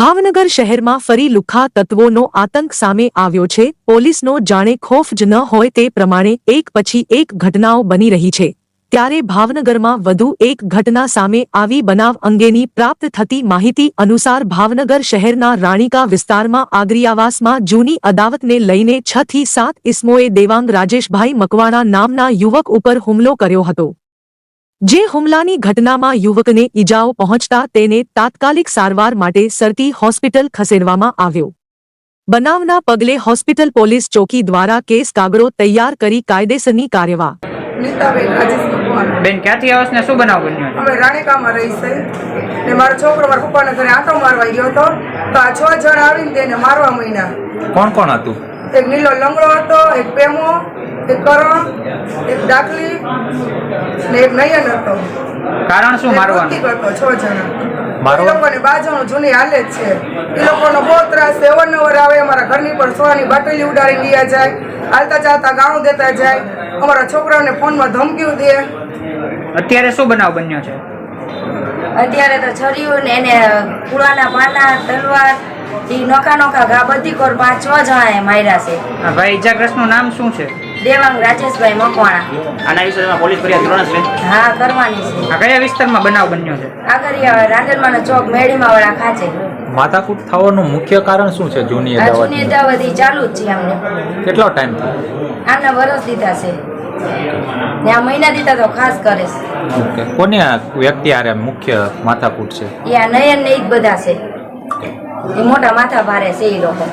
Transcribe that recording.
ભાવનગર શહેરમાં ફરી લુખ્ખા તત્વોનો આતંક સામે આવ્યો છે. પોલીસનો જાણે ખોફ જ ન હોય તે પ્રમાણે એક પછી એક ઘટનાઓ બની રહી છે. ત્યારે ભાવનગરમાં વધુ એક ઘટના સામે આવી બનાવ અંગેની પ્રાપ્ત થતી માહિતી અનુસાર ભાવનગર શહેરના રાણીકા વિસ્તારમાં આગરિયાવાસમાં જૂની અદાવતને લઈને છ થી સાત ઇસમોએ દેવાંગ રાજેશભાઈ મકવાણા નામના યુવક ઉપર હુમલો કર્યો હતો. જે હુમલાની ઘટનામાં યુવકને ઈજાઓ પહોંચતા તેને તાત્કાલિક સારવાર માટે સરતી હોસ્પિટલ ખસેડવામાં આવ્યો. બનાવના પગલે હોસ્પિટલ પોલીસ ચોકી દ્વારા કેસ કાગળો તૈયાર કરી કાયદેસરની કાર્યવાહી. નીતાબેન રાજેશ ભગવાન. બેન ક્યાંથી આવશ ને શું બનાવ બન્યો અમે રાણીકામાં રહી છે ને મારો છોકરો મારા પપ્પાના ઘરે આંટો મારવા ગયો હતો. તો આ છ જણ આવીને તેને મારવા માંડ્યા. કોણ કોણ હતું? એક નીલો લંગડો હતો એક પેમો એક કરણ એક દાખલી ને એક નયન હતો. કારણ શું મારવાનું? કરતો છ જણા. મારો લોકોની બાજુ જૂની હાલે જ છે. એ લોકોનો બહુ ત્રાસ છે અવારનવાર આવે અમારા ઘરની પર સોની બાટલી ઉડાડી ગયા જાય હાલતા ચાલતા ગાણું દેતા જાય. અમારા છોકરાઓને ફોનમાં ધમકીઓ દે. અત્યારે શું બનાવ બન્યો છે? અત્યારે તો છર્યું ને એને કુળાના પાના તલવાર નોખા નોખા ઘા બધી કોર પાંચ છ જણાએ માર્યા છે. આ ભાઈ ઇજાગ્રસ્તનું નામ શું છે? દેવાંગ રાજેશભાઈ મકવાણા. આના વિષયમાં પોલીસ ફરિયાદ ત્રણ છે. હા કરવાની છે. આ કયા વિસ્તારમાં બનાવ બન્યો છે? આગળ રાંદલમાનો ચોક મેળીમાં વાળા ખાચે માથાકૂટ થવાનું મુખ્ય કારણ શું છે જૂની અદાવત જૂની અદાવત ચાલુ જ છે અમને કેટલો ટાઈમ થયો? આના વરસ દીધા છે. ને આ મહિના દીધા તો ખાસ કરે છે. ઓકે. કોને વ્યક્તિ આરે મુખ્ય માથાકૂટ છે? એ આ નયન ને જ બધા છે. એ મોટા માથા ભારે છે એ લોકો.